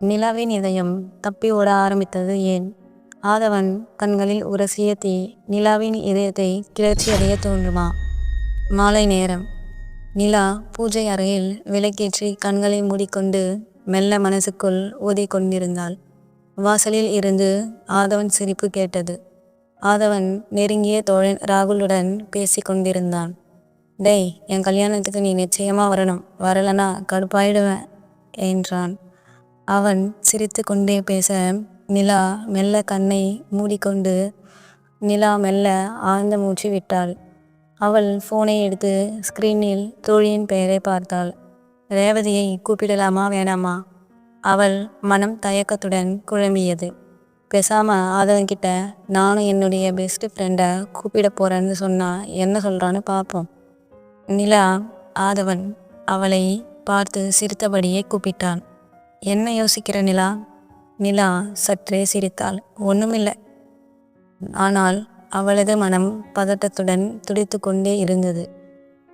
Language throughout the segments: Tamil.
நிலாவின் இதயம் தப்பி ஓட ஆரம்பித்தது ஏன்? ஆதவன் கண்களில் உரசிய தீ நிலாவின் இதயத்தை கிளர்ச்சியடைய தோன்றுமா? மாலை நேரம். நிலா பூஜை அறையில் விளக்கேற்றி கண்களை மூடிக்கொண்டு மெல்ல மனசுக்குள் ஊதி கொண்டிருந்தாள் வாசலில் இருந்து ஆதவன் சிரிப்பு கேட்டது. ஆதவன் நெருங்கிய தோழன் ராகுலுடன் பேசி கொண்டிருந்தான். டேய் என் கல்யாணத்துக்கு நீ நிச்சயமா வரணும். வரலனா கடுப்பாயிடுவேன் என்றான். அவன் சிரித்து கொண்டே பேச நிலா மெல்ல கண்ணை மூடிக்கொண்டு நிலா மெல்ல ஆழ்ந்த மூச்சு விட்டாள். அவள் ஃபோனை எடுத்து ஸ்கிரீனில் தோழியின் பெயரை பார்த்தாள். ரேவதியை கூப்பிடலாமா வேணாமா? அவள் மனம் தயக்கத்துடன் குழம்பியது. பேசாமல் ஆதவன்கிட்ட நானும் என்னுடைய பெஸ்ட் ஃப்ரெண்டை கூப்பிட போகிறேன்னு சொன்னால் என்ன சொல்கிறான்னு பார்ப்போம் நிலா ஆதவன் அவளை பார்த்து சிரித்தபடியே கூப்பிட்டான். என்ன யோசிக்கிற நிலா? நிலா சற்றே சிரித்தாள். ஒன்றுமில்லை ஆனால் அவளது மனம் பதட்டத்துடன் துடித்து கொண்டே இருந்தது.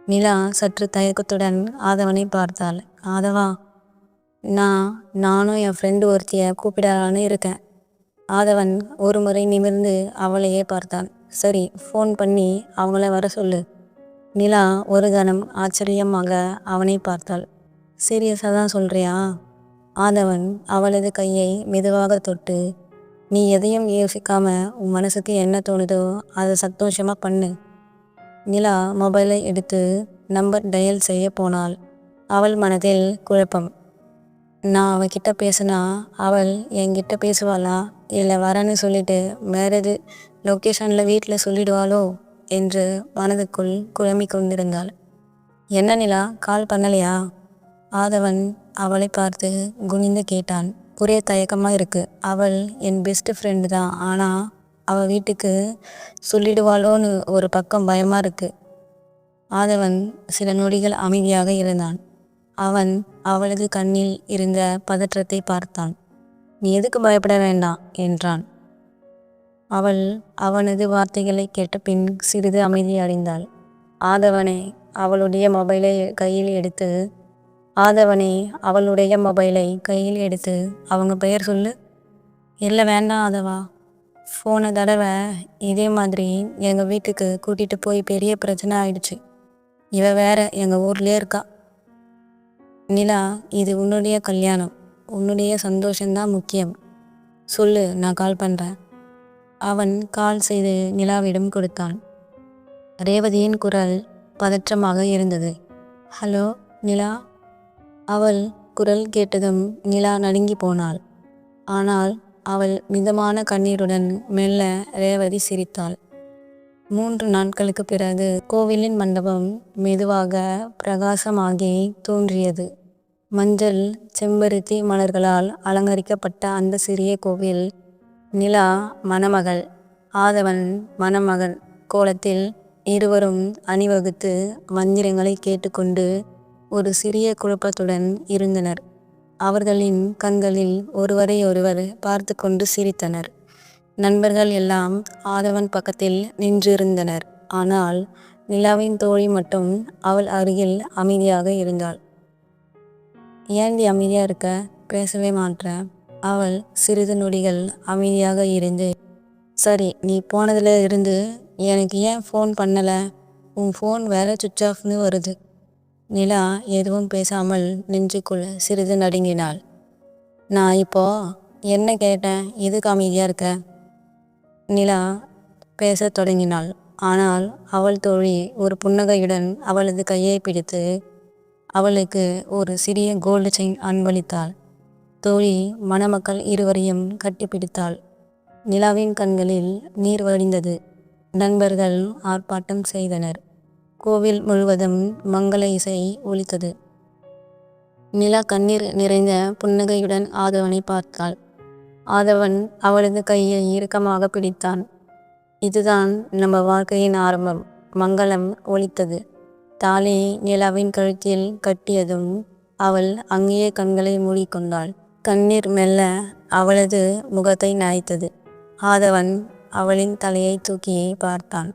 நிலா சற்று தயக்கத்துடன் ஆதவனை பார்த்தாள். ஆதவா நான் நானும் என் ஃப்ரெண்டு ஒருத்திய கூப்பிடலான்னு இருக்கேன். ஆதவன் ஒரு முறை நிமிர்ந்து அவளையே பார்த்தான். சரி ஃபோன் பண்ணி அவங்கள வர சொல்லு. நிலா ஒரு கணம் ஆச்சரியமாக அவனை பார்த்தாள். சீரியஸாக தான் சொல்கிறியா ஆதவன் அவளது கையை மெதுவாக தொட்டு நீ எதையும் யோசிக்காம உன் மனசுக்கு என்ன தோணுதோ அதை சந்தோஷமாக பண்ணு. நிலா மொபைலை எடுத்து நம்பர் டயல் செய்ய போனாள். அவள் மனதில் குழப்பம். நான் அவகிட்ட பேசினா அவள் என்கிட்ட பேசுவாளா? இல்லை வரேன்னு சொல்லிட்டு மேரேஜ் லொக்கேஷனில் வீட்டில் சொல்லிடுவாளோ? என்று மனதுக்குள் குழம்பிக் கொண்டிருந்தாள். என்ன நிலா? கால் பண்ணலையா? ஆதவன் அவளை பார்த்து குனிந்து கேட்டான். ஒரே தயக்கமாக இருக்கு. அவள் என் பெஸ்ட் ஃப்ரெண்டு தான். ஆனால் அவள் வீட்டுக்கு சொல்லிடுவாளோன்னு ஒரு பக்கம் பயமாக இருக்கு. ஆதவன் சில நொடிகள் அமைதியாக இருந்தான். அவன் அவளது கண்ணில் இருந்த பதற்றத்தை பார்த்தான். நீ எதுக்கு பயப்பட வேண்டாம் என்றான். அவள் அவனது வார்த்தைகளை கேட்ட பின் சிறிது அமைதி அடைந்தாள். ஆதவனை அவளுடைய மொபைலை கையில் எடுத்து ஆதவனே அவளுடைய மொபைலை கையில் எடுத்து அவங்க பெயர் சொல்லு. இல்லை வேண்டாம் ஆதவா. போன தடவை இதே மாதிரி எங்கள் வீட்டுக்கு கூட்டிகிட்டு போய் பெரிய பிரச்சனை ஆயிடுச்சு. இவ வேற எங்கள் ஊர்லேயே இருக்கா. நிலா இது உன்னுடைய கல்யாணம். உன்னுடைய சந்தோஷம்தான் முக்கியம். சொல்லு நான் கால் பண்ணுறேன் அவன் கால் செய்து நிலாவிடம் கொடுத்தான். ரேவதியின் குரல் பதற்றமாக இருந்தது. ஹலோ நிலா. அவள் குரல் கேட்டதும் நிலா நடுங்கி போனாள். ஆனால் அவள் மிதமான கண்ணீருடன் மெல்ல ரேவதி சிரித்தாள். மூன்று நாட்களுக்கு பிறகு கோவிலின் மண்டபம் மெதுவாக பிரகாசமாகி தோன்றியது. மஞ்சள் செம்பருத்தி மலர்களால் அலங்கரிக்கப்பட்ட அந்த சிறிய கோவில் நிலா மணமகள் ஆதவன் மணமகன் கோலத்தில் இருவரும் அணிவகுத்து மந்திரங்களை கேட்டுக்கொண்டு ஒரு சிறிய குழப்பத்துடன் இருந்தனர். அவர்களின் கண்களில் ஒருவரை ஒருவர் பார்த்து கொண்டு சிரித்தனர். நண்பர்கள் எல்லாம் ஆதவன் பக்கத்தில் நின்றிருந்தனர். ஆனால் நிலாவின் தோழி மட்டும் அவள் அருகில் அமைதியாக இருந்தாள். ஏந்தி அமைதியா இருக்க? பேசவே மாற்ற அவள் சிறிது நொடிகள் அமைதியாக இருந்து சரி நீ போனதுல இருந்து எனக்கு ஏன் ஃபோன் பண்ணலை? உன் ஃபோன் வேற சுவிட்ச் ஆஃப்னு வருது. நிலா எதுவும் பேசாமல் நெஞ்சுக்குள் சிறிது நடுங்கினாள். நான் இப்போ என்ன கேட்டேன்? எதுக்கு அமைதியாக இருக்க? நிலா பேசத் தொடங்கினாள். ஆனால் அவள் தோழி ஒரு புன்னகையுடன் அவளது கையை பிடித்து அவளுக்கு ஒரு சிறிய கோல்டு செயின் அன்பளித்தாள். தோழி மணமக்கள் இருவரையும் கட்டிப்பிடித்தாள். நிலாவின் கண்களில் நீர் வழிந்தது. நண்பர்கள் ஆர்ப்பாட்டம் செய்தனர். கோவில் முழுவதும் மங்கள இசை ஒலித்தது. நிலா கண்ணீர் நிறைந்த புன்னகையுடன் ஆதவனை பார்த்தாள். ஆதவன் அவளது கையை இறுக்கமாக பிடித்தான். இதுதான் நம்ம வாழ்க்கையின் ஆரம்பம். மங்களம் ஒலித்தது. தாலி நிலாவின் கழுத்தில் கட்டியதும் அவள் அங்கேயே கண்களை மூடிக்கொண்டாள். கண்ணீர் மெல்ல அவளது முகத்தை நாய்த்தது ஆதவன் அவளின் தலையை தூக்கி பார்த்தான்.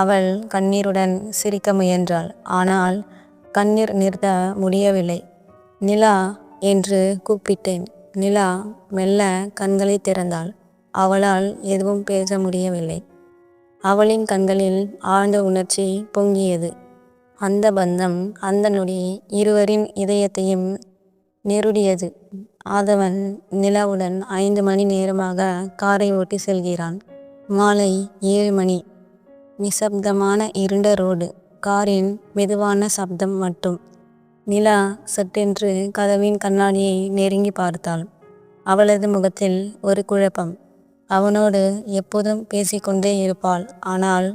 அவள் கண்ணீருடன் சிரிக்க முயன்றாள். ஆனால் கண்ணீர் நிறுத்த முடியவில்லை. நிலா என்று கூப்பிட்டேன். நிலா மெல்ல கண்களை திறந்தாள். அவளால் எதுவும் பேச முடியவில்லை. அவளின் கண்களில் ஆழ்ந்த உணர்ச்சி பொங்கியது. அந்த பந்தம் அந்த நொடி இருவரின் இதயத்தையும் நெருடியது. ஆதவன் நிலாவுடன் ஐந்து மணி நேரமாக காரை ஓட்டி செல்கிறான். மாலை ஏழு மணி. நிசப்தமான இருண்ட ரோடு. காரின் மெதுவான சப்தம் மட்டும். நிலா சட்டென்று கதவின் கண்ணாடியை நெருங்கி பார்த்தாள். அவளது முகத்தில் ஒரு குழப்பம். அவனோடு எப்போதும் பேசிக்கொண்டே இருப்பாள். ஆனால்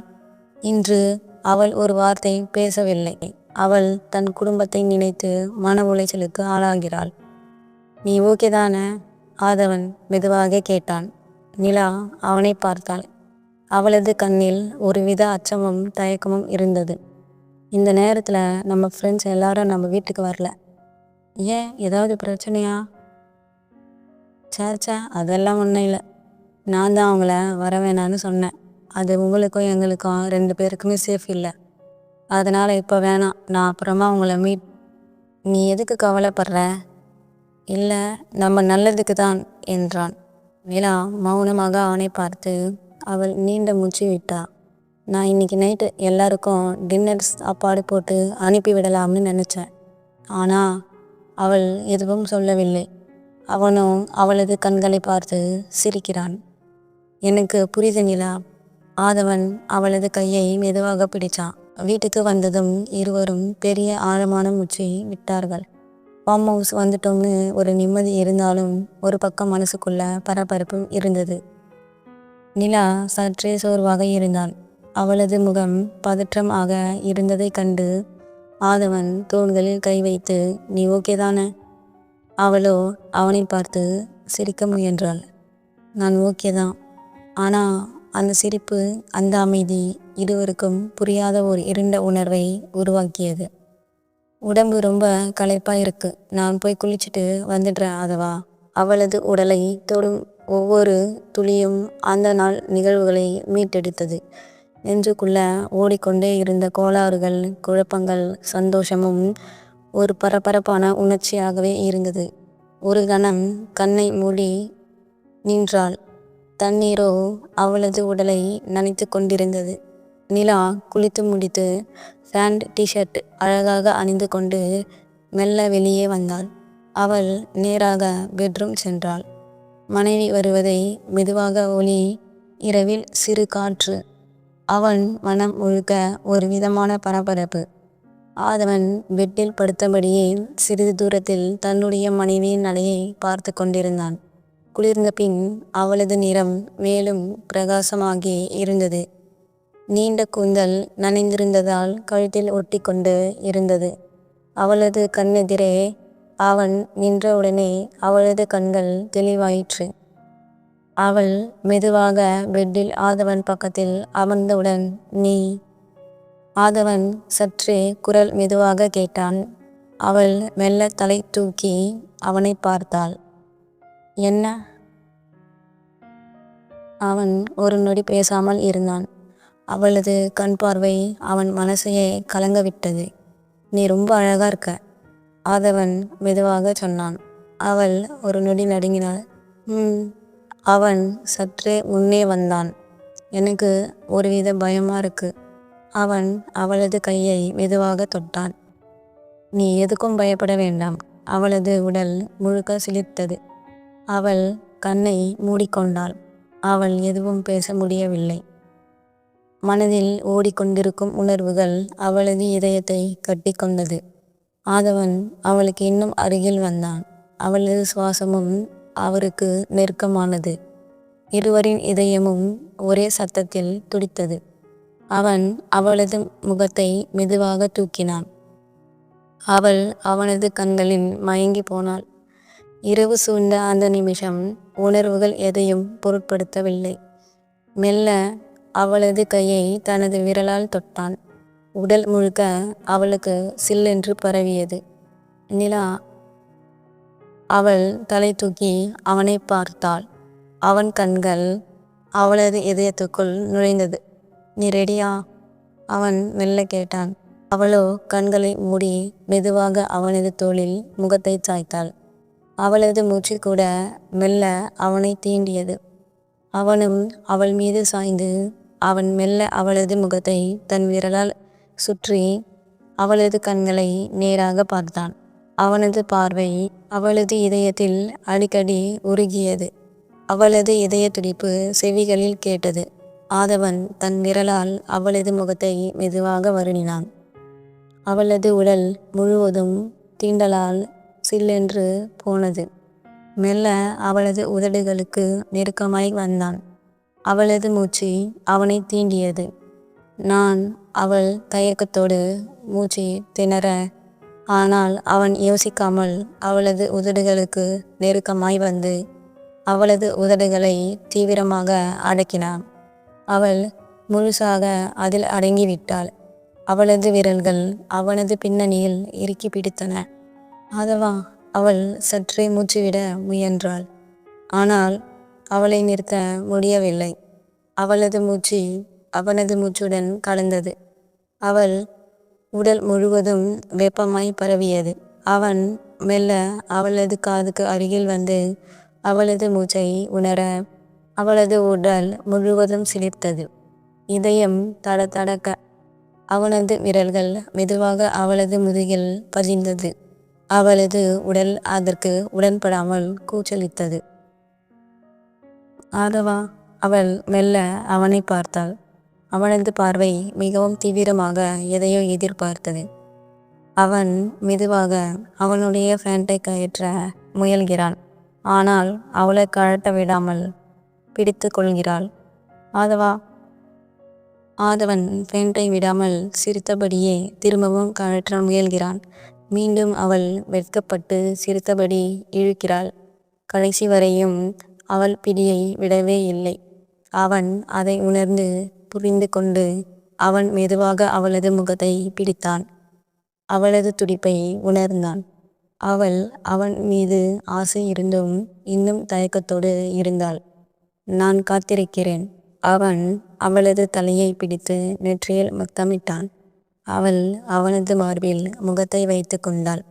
இன்று அவள் ஒரு வார்த்தை பேசவில்லை. அவள் தன் குடும்பத்தை நினைத்து மன உளைச்சலுக்கு ஆளாகிறாள். நீ ஓகே தானே ஆதவன் மெதுவாக கேட்டான். நிலா அவனை பார்த்தாள். அவளது கண்ணில் ஒருவித அச்சமும் தயக்கமும் இருந்தது. இந்த நேரத்தில் நம்ம ஃப்ரெண்ட்ஸ் எல்லாரும் நம்ம வீட்டுக்கு வரல. ஏன்? ஏதாவது பிரச்சனையா? சேச்சா அதெல்லாம் ஒன்றும் இல்லை. நான் தான் அவங்கள வர வேணான்னு சொன்னேன். அது உங்களுக்கும் எங்களுக்கும் ரெண்டு பேருக்குமே சேஃப் இல்லை. அதனால் இப்போ வேணாம். நான் அப்புறமா உங்களை மீட் நீ எதுக்கு கவலைப்படுற? இல்லை நம்ம நல்லதுக்கு தான் என்றான். நிலா மௌனமாக அவனை பார்த்து அவள் நீண்ட மூச்சு விட்டா. நான் இன்னைக்கு நைட்டு எல்லாருக்கும் டின்னர் சாப்பாடு போட்டு அனுப்பி விடலாம்னு நினச்சேன். ஆனால் அவள் எதுவும் சொல்லவில்லை. அவனும் அவளது கண்களை பார்த்து சிரிக்கிறான். எனக்கு புரிது நிலா. ஆதவன் அவளது கையை மெதுவாக பிடித்தான் வீட்டுக்கு வந்ததும் இருவரும் பெரிய ஆழமான மூச்சை விட்டார்கள். ஃபார்ம் ஹவுஸ் வந்துட்டோம்னு ஒரு நிம்மதி இருந்தாலும் ஒரு பக்கம் மனசுக்குள்ள பரபரப்பும் இருந்தது. நிலா சற்றே சோர்வாக இருந்தாள் அவளது முகம் பதற்றம் ஆக இருந்ததைக் கண்டு ஆதவன் தோள்களில் கை வைத்து நீ ஓகே தானே? அவளோ அவனை பார்த்து சிரிக்க முயன்றாள். நான் ஓகே தான். ஆனால் அந்த சிரிப்பு அந்த அமைதி இருவருக்கும் புரியாத ஒரு இருண்ட உணர்வை உருவாக்கியது. உடம்பு ரொம்ப களைப்பாக இருக்கு நான் போய் குளிச்சுட்டு வந்துடுறேன் அதவா அவளது உடலை தொடும் ஒவ்வொரு துளியும் அந்த நாள் நிகழ்வுகளை மீட்டெடுத்தது. நெஞ்சுக்குள்ள ஓடிக்கொண்டே இருந்த கோளாறுகள் குழப்பங்கள் சந்தோஷமும் ஒரு பரபரப்பான உணர்ச்சியாகவே இருந்தது. ஒரு கணம் கண்ணை மூடி நின்றாள். தண்ணீரோ அவளது உடலை நனைத்து கொண்டிருந்தது. நிலா குளித்து முடித்து ஃபேண்ட் டிஷர்ட் அழகாக அணிந்து கொண்டு மெல்ல வெளியே வந்தாள். அவள் நேராக பெட்ரூம் சென்றாள். மனைவி வருவதை மெதுவாக ஒளி இரவில் சிறு காற்று. அவன் மனம் முழுக்க ஒரு விதமான பரபரப்பு. ஆதவன் பெட்டில் படுத்தபடியே சிறிது தூரத்தில் தன்னுடைய மனைவியின் நடையை பார்த்து கொண்டிருந்தான். குளிர்ந்த பின் அவளது நிறம் மேலும் பிரகாசமாகி இருந்தது. நீண்ட கூந்தல் நனைந்திருந்ததால் கழுத்தில் ஒட்டி கொண்டு இருந்தது. அவளது கண்ணெதிரே அவன் நின்றவுடனே அவளது கண்கள் தெளிவாயிற்று. அவள் மெதுவாக பெட்டில் ஆதவன் பக்கத்தில் அமர்ந்தவுடன் நீ? ஆதவன் சற்றே குரல் மெதுவாக கேட்டான். அவள் மெல்ல தலை தூக்கி அவனை பார்த்தாள். என்ன? அவன் ஒரு நொடி பேசாமல் இருந்தான். அவளது கண் பார்வை அவன் மனசையே கலங்கவிட்டது. நீ ரொம்ப அழகா இருக்க. ஆதவன் மெதுவாக சொன்னான். அவள் ஒரு நொடி நடுங்கினாள். ம் அவன் சற்றே முன்னே வந்தான். எனக்கு ஒருவித பயமா இருக்கு. அவன் அவளது கையை மெதுவாக தொட்டான். நீ எதுக்கும் பயப்பட வேண்டாம். அவளது உடல் முழுக்க சிலிர்த்தது. அவள் கண்ணை மூடிக்கொண்டாள். அவள் எதுவும் பேச முடியவில்லை. மனதில் ஓடிக்கொண்டிருக்கும் உணர்வுகள் அவளது இதயத்தை கட்டி கொண்டது. ஆதவன் அவளுக்கு இன்னும் அருகில் வந்தான். அவளது சுவாசமும் அவருக்கு நெருக்கமானது. இருவரின் இதயமும் ஒரே சத்தத்தில் துடித்தது. அவன் அவளது முகத்தை மெதுவாக தூக்கினான். அவள் அவனது கண்களில் மயங்கி போனாள். இரவு சூழ்ந்த அந்த நிமிஷம் உணர்வுகள் எதையும் பொருட்படுத்தவில்லை. மெல்ல அவளது கையை தனது விரலால் தொட்டான். உடல் முழுக்க அவளுக்கு சில்லென்று பரவியது. நிலா அவள் தலை தூக்கி அவனை பார்த்தாள். அவன் கண்கள் அவளது இதயத்துக்குள் நுழைந்தது. நீ ரெடியா அவன் மெல்ல கேட்டான். அவளோ கண்களை மூடி மெதுவாக அவனது தோளில் முகத்தை சாய்த்தாள். அவளது மூச்சு கூட மெல்ல அவனை தீண்டியது. அவனும் அவள் மீது சாய்ந்து அவன் மெல்ல அவளது முகத்தை தன் விரலால் சுற்றி அவளது கண்களை நேராக பார்த்தான். அவனது பார்வை அவளது இதயத்தில் அடிக்கடி உருகியது. அவளது இதய துடிப்பு செவிகளில் கேட்டது. ஆதவன் தன் விரலால் அவளது முகத்தை மெதுவாக வருணினான். அவளது உடல் முழுவதும் தீண்டலால் சில்லென்று போனது. மெல்ல அவளது உதடுகளுக்கு நெருக்கமாய் வந்தான். அவளது மூச்சு அவனை தீண்டியது. நான் அவள் தயக்கத்தோடு மூச்சு திணற ஆனால் அவன் யோசிக்காமல் அவளது உதடுகளுக்கு நெருக்கமாய் வந்து அவளது உதடுகளை தீவிரமாக அடக்கினான். அவள் முழுசாக அதில் அடங்கிவிட்டாள். அவளது விரல்கள் அவனது பின்னணியில் இறுக்கி பிடித்தன. அதவா அவள் சற்றே மூச்சுவிட முயன்றாள். ஆனால் அவளை நிறுத்த முடியவில்லை. அவளது மூச்சு அவனது மூச்சுடன் கலந்தது. அவள் உடல் முழுவதும் வெப்பமாய் பரவியது. அவன் மெல்ல அவளது காதுக்கு அருகில் வந்து அவளது மூச்சை உணர அவளது உடல் முழுவதும் சிலிர்த்தது. இதயம் தட தடக்க அவனது விரல்கள் மெதுவாக அவளது முதுகில் பதிந்தது. அவளது உடல் அதற்கு உடன்படாமல் கூச்சலித்தது ஆதவா அவள் மெல்ல அவனை பார்த்தாள். அவனது பார்வை மிகவும் தீவிரமாக எதையோ எதிர்பார்த்தது. அவன் மெதுவாக அவனுடைய ஃபேண்டை கயற்ற முயல்கிறான் ஆனால் அவளை கழட்ட விடாமல் பிடித்து கொள்கிறாள். ஆதவா? ஆதவன் ஃபேண்டை விடாமல் சிரித்தபடியே திரும்பவும் கழற்ற முயல்கிறான். மீண்டும் அவள் வெட்கப்பட்டு சிரித்தபடி இழுக்கிறாள். கடைசி வரையும் அவள் பிடியை விடவே இல்லை. அவன் அதை உணர்ந்து புரிந்து கொண்டு அவன் மெதுவாக அவளது முகத்தை பிடித்தான். அவளது துடிப்பை உணர்ந்தான். அவள் அவன் மீது ஆசை இருந்தும் இன்னும் தயக்கத்தோடு இருந்தாள். நான் காத்திருக்கிறேன். அவன் அவளது தலையை பிடித்து நெற்றியில் முத்தமிட்டான். அவள் அவனது மார்பில் முகத்தை வைத்து கொண்டாள்.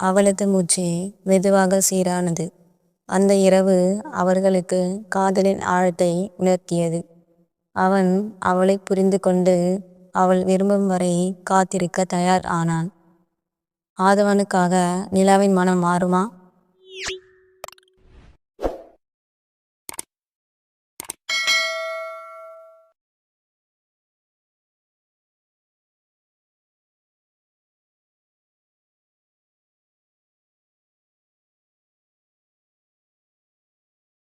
அவளது மூச்சு மெதுவாக சீரானது. அந்த இரவு அவர்களுக்கு காதலின் ஆழத்தை உணர்த்தியது. அவன் அவளை புரிந்து கொண்டு அவள் விரும்பும் வரை காத்திருக்க தயார் ஆனான். ஆதவனுக்காக நிலாவின் மனம் மாறுமா?